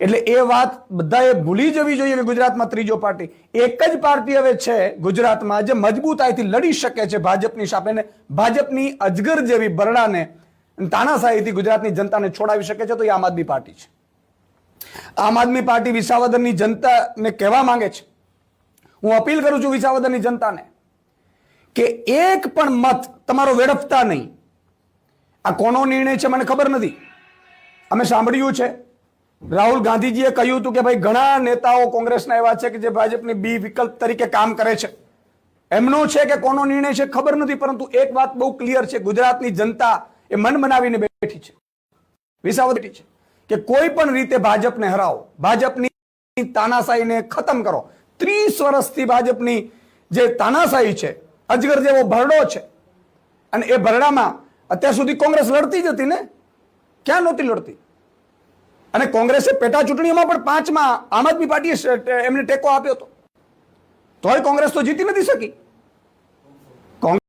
એટલે એ વાત બધાએ ભૂલી જવી જોઈએ કે ગુજરાતમાં ત્રીજો પાર્ટી. એક જ પાર્ટી હવે છે ગુજરાતમાં જે મજબૂતાઈથી લડી શકે છે ભાજપની સામે ભાજપની અજગર જેવી બરડાને તાનાશાહીથી ગુજરાતની જનતાને છોડાવી શકે છે તો એ આમ આદમી પાર્ટી છે. આમ આદમી પાર્ટી વિસાવદરની જનતાને કહેવા માંગે છે. હું અપીલ કરું છું વિસાવદરની જનતાને કે એક પણ મત તમારો વેડફતા નહીં. આ કોનો નિર્ણય છે મને ખબર નથી. અમે સાંભળ્યું છે. રાહુલ ગાંધીજીએ કહ્યું હતું કે ભાઈ ઘણા નેતાઓ કોંગ્રેસના એવા છે કે જે ભાજપની બી વિકલ્પ તરીકે કામ કરે છે. એમનો છે કે કોનો નિર્ણય છે ખબર નથી, પરંતુ એક વાત બહુ ક્લિયર છે. ગુજરાતની જનતા એ મન બનાવીને બેઠી છે. વિસાવદ બેઠી છે કે કોઈ પણ રીતે ભાજપને હરાવો, ભાજપની તાનાશાહીને ખતમ કરો. ત્રીસ વર્ષથી ભાજપની જે તાનાશાહી છે, અજગર જેવો ભરડો છે, અને એ ભરડામાં અત્યાર સુધી કોંગ્રેસ લડતી જ હતી ને? ક્યાં નહોતી લડતી? અને કોંગ્રેસે પેટા ચૂંટણીઓમાં પણ પાંચમાં આમ આદમી પાર્ટીએ એમને ટેકો આપ્યો હતો. તોય કોંગ્રેસ તો જીતી નથી શકી.